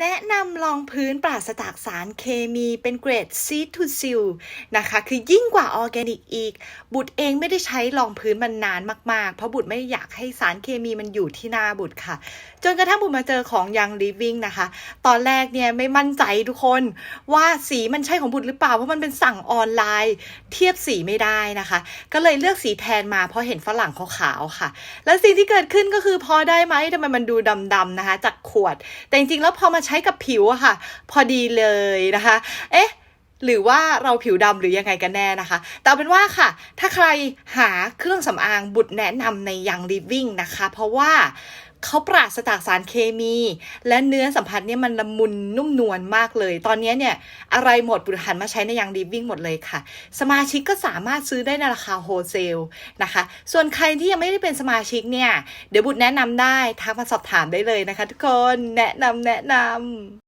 แนะนำรองพื้นปราศจากสารเคมีเป็นเกรด Seed to Seal นะคะ คือยิ่งกว่าออร์แกนิกอีก บุตรเองไม่ได้ใช้รองพื้นมันนานมาก ๆ เพราะบุตรไม่อยากให้สารเคมีมันอยู่ที่หน้าบุตรค่ะ จนกระทั่งบุตรมาเจอของ Young Living นะคะ ตอนแรกเนี่ยไม่มั่นใจทุกคนว่าสีมันใช่ของบุตรหรือเปล่า เพราะมันเป็นสั่งออนไลน์ เทียบสีไม่ได้นะคะ ก็เลยเลือกสีแทนมาเพราะเห็นฝรั่งเขาขาวๆค่ะ แล้วสิ่งที่เกิดขึ้นก็คือพอได้ไหมทำไมมันดูดำๆนะคะ จากขวด แต่จริงๆแล้วพอมาใช้กับผิวอะค่ะ พอดีเลยนะคะ เอ๊ะ หรือว่าเราผิวดำหรือยังไงกันแน่นะคะ แต่เป็นว่าค่ะ ถ้าใครหาเครื่องสำอางบุตรแนะนำในยัง Living นะคะ เพราะว่าเขาปราศจากสารเคมี และเนื้อสัมผัสเนี่ยมันละมุนนุ่มนวลมากเลย ตอนนี้เนี่ยอะไรหมดบุตรหันมาใช้ในยัง Living หมดเลยค่ะ สมาชิกก็สามารถซื้อได้ในราคาโฮเซลนะคะ ส่วนใครที่ยังไม่ได้เป็นสมาชิกเนี่ย เดี๋ยวบุตรแนะนำได้ ทักมาสอบถามได้เลยนะคะทุกคนแนะนำแนะนำ